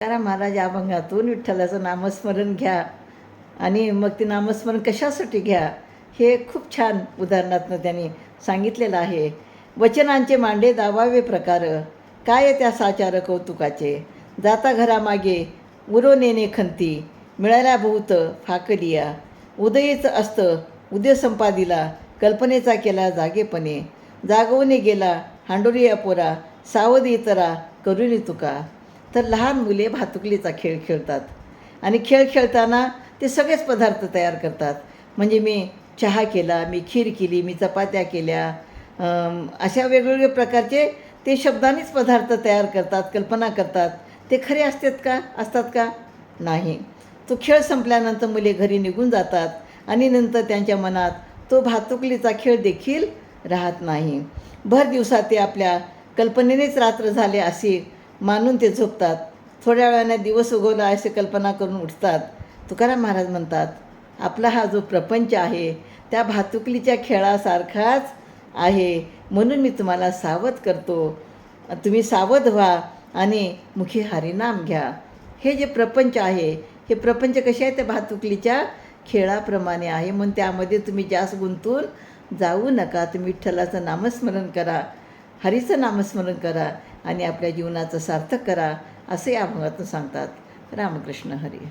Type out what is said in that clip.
तुकाराम महाराज अभंगातून विठ्ठलाचं नामस्मरण घ्या. आणि मग ते नामस्मरण कशासाठी घ्या हे खूप छान उदाहरणातनं त्यांनी सांगितलेलं आहे. वचनांचे मांडे दावावे प्रकार काय त्या साचार कौतुकाचे? जाता घरामागे उरो नेणे खंती मिळाल्या भूत फाकलिया उदयीच असतं उदय संपादिला कल्पनेचा केला जागेपणे. जागवणे गेला हांडोरी पोरा सावध इतरा करुणी तुका. तर लहान मुले भातुकलीचा खेळ खेळतात. आणि खेळ खेळताना ते सगळेच पदार्थ तयार करतात. म्हणजे मी चहा केला मी खीर केली मी चपात्या केल्या अशा वेगवेगळे प्रकारचे ते शब्दांनीच पदार्थ तयार करतात कल्पना करतात. ते खरे असतात का? असतात का? नाही. तो खेळ संपल्यानंतर मुले घरी निघून जातात आणि नंतर त्यांच्या मनात तो भातुकलीचा खेळ देखील राहत नाही. भर दिवसात ते आपल्या कल्पनेनेच रात्र झाले असे मानून ते झोपतात. थोड्या वेळाने दिवस उगवला असे कल्पना करून उठतात. तुकाराम महाराज म्हणतात आपला हा जो प्रपंच आहे त्या भातुकलीच्या खेळासारखाच आहे. म्हणून मी तुम्हाला सावध करतो. तुम्ही सावध व्हा आणि मुखी हरिनाम घ्या. हे जे प्रपंच आहे हे प्रपंच कसे आहे? त्या भातुकलीच्या खेळाप्रमाणे आहे. म्हणून त्यामध्ये तुम्ही जास्त गुंतून जाऊ नका. तुम्ही विठ्ठलाचं नामस्मरण करा. हरीचं नामस्मरण करा आणि आपल्या जीवनाचं सार्थक करा असे या भागातून सांगतात रामकृष्ण हरी.